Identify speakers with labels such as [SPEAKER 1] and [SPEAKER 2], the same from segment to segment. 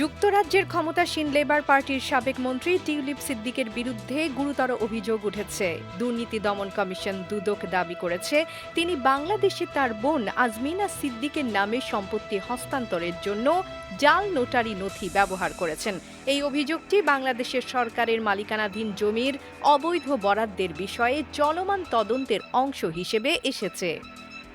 [SPEAKER 1] যুক্তরাজ্যের ক্ষমতাসীন লেবার পার্টির সাবেক মন্ত্রী টিউলিপ সিদ্দিকের বিরুদ্ধে গুরুতর অভিযোগ উঠেছে। দুর্নীতি দমন কমিশন দুদক দাবি করেছে, তিনি বাংলাদেশে তার বোন আজমিনা সিদ্দিকের নামে সম্পত্তি হস্তান্তরের জন্য জাল নোটারি নথি ব্যবহার করেছেন। এই অভিযোগটি বাংলাদেশের সরকারের মালিকানাধীন জমির অবৈধ বরাদ্দের বিষয়ে চলমান তদন্তের অংশ হিসেবে এসেছে।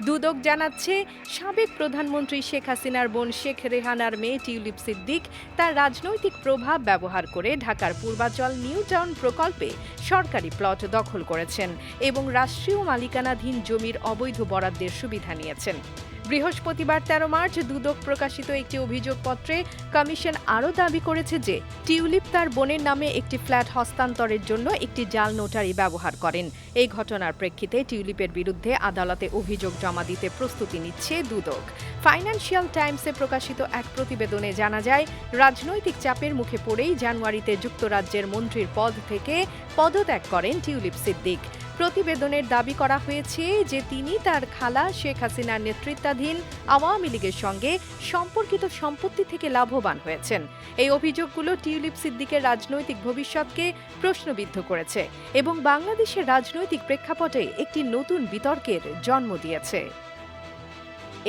[SPEAKER 1] দুদক জানাচ্ছে, সাবেক প্রধানমন্ত্রী শেখ হাসিনার বোন শেখ রেহানার মেয়ে টিউলিপ সিদ্দিক তার রাজনৈতিক প্রভাব ব্যবহার করে ঢাকার পূর্বাচল নিউ টাউন প্রকল্পে সরকারি প্লট দখল করেছেন এবং রাষ্ট্রীয় মালিকানাধীন জমির অবৈধ বরাদ্দের সুবিধা নিয়েছেন। বৃহস্পতিবার তেরো মার্চ দুদক প্রকাশিত একটি অভিযোগপত্রে কমিশন আরও দাবি করেছে যে টিউলিপ তার বোনের নামে একটি ফ্ল্যাট হস্তান্তরের জন্য একটি জাল নোটারি ব্যবহার করেন। এই ঘটনার প্রেক্ষিতে টিউলিপের বিরুদ্ধে আদালতে অভিযোগ জমা দিতে প্রস্তুতি নিচ্ছে দুদক। ফাইন্যান্সিয়াল টাইমসে প্রকাশিত এক প্রতিবেদনে জানা যায়, রাজনৈতিক চাপের মুখে পড়েই জানুয়ারিতে যুক্তরাজ্যের মন্ত্রীর পদ থেকে পদত্যাগ করেন টিউলিপ সিদ্দিক। প্রতিবেদনের দাবি করা হয়েছে যে তিনি তার খালা শেখ হাসিনার নেতৃত্বাধীন আওয়ামী লীগের সঙ্গে সম্পর্কিত সম্পত্তি থেকে লাভবান হয়েছেন। এই অভিযোগগুলো টিউলিপ সিদ্দিকের রাজনৈতিক ভবিষ্যৎকে প্রশ্নবিদ্ধ করেছে এবং বাংলাদেশের রাজনৈতিক প্রেক্ষাপটে একটি নতুন বিতর্কের জন্ম দিয়েছে।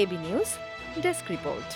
[SPEAKER 1] AB news, desk report.